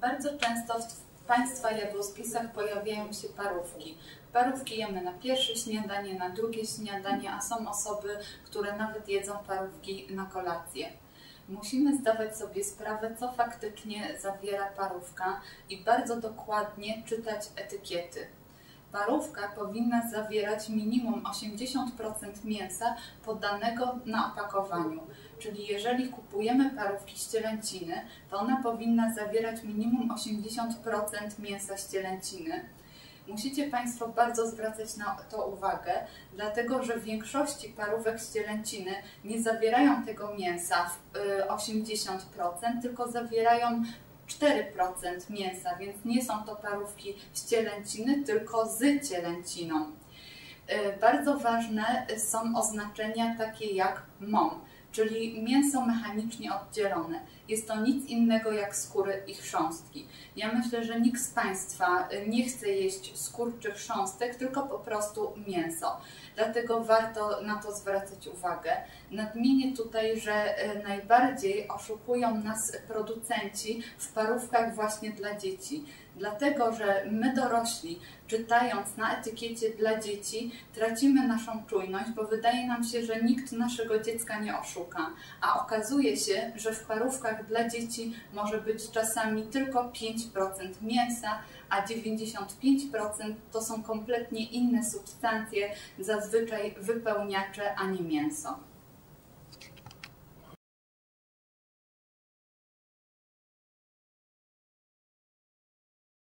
Bardzo często w Państwa jadłospisach pojawiają się parówki. Parówki jemy na pierwsze śniadanie, na drugie śniadanie, a są osoby, które nawet jedzą parówki na kolację. Musimy zdawać sobie sprawę, co faktycznie zawiera parówka i bardzo dokładnie czytać etykiety. Parówka powinna zawierać minimum 80% mięsa podanego na opakowaniu. Czyli jeżeli kupujemy parówki z cielęciny, to ona powinna zawierać minimum 80% mięsa z cielęciny. Musicie Państwo bardzo zwracać na to uwagę, dlatego że w większości parówek z cielęciny nie zawierają tego mięsa w 80%, tylko zawierają 4% mięsa, więc nie są to parówki z cielęciny, tylko z cielęciną. Bardzo ważne są oznaczenia takie jak MOM, czyli mięso mechanicznie oddzielone. Jest to nic innego jak skóry i chrząstki. Ja myślę, że nikt z Państwa nie chce jeść skór czy chrząstek, tylko po prostu mięso. Dlatego warto na to zwracać uwagę. Nadmienię tutaj, że e, najbardziej oszukują nas producenci w parówkach właśnie dla dzieci. Dlatego, że my dorośli, czytając na etykiecie dla dzieci, tracimy naszą czujność, bo wydaje nam się, że nikt naszego dziecka nie oszuka. A okazuje się, że w parówkach dla dzieci może być czasami tylko 5% mięsa, a 95% to są kompletnie inne substancje, zazwyczaj wypełniacze, a nie mięso.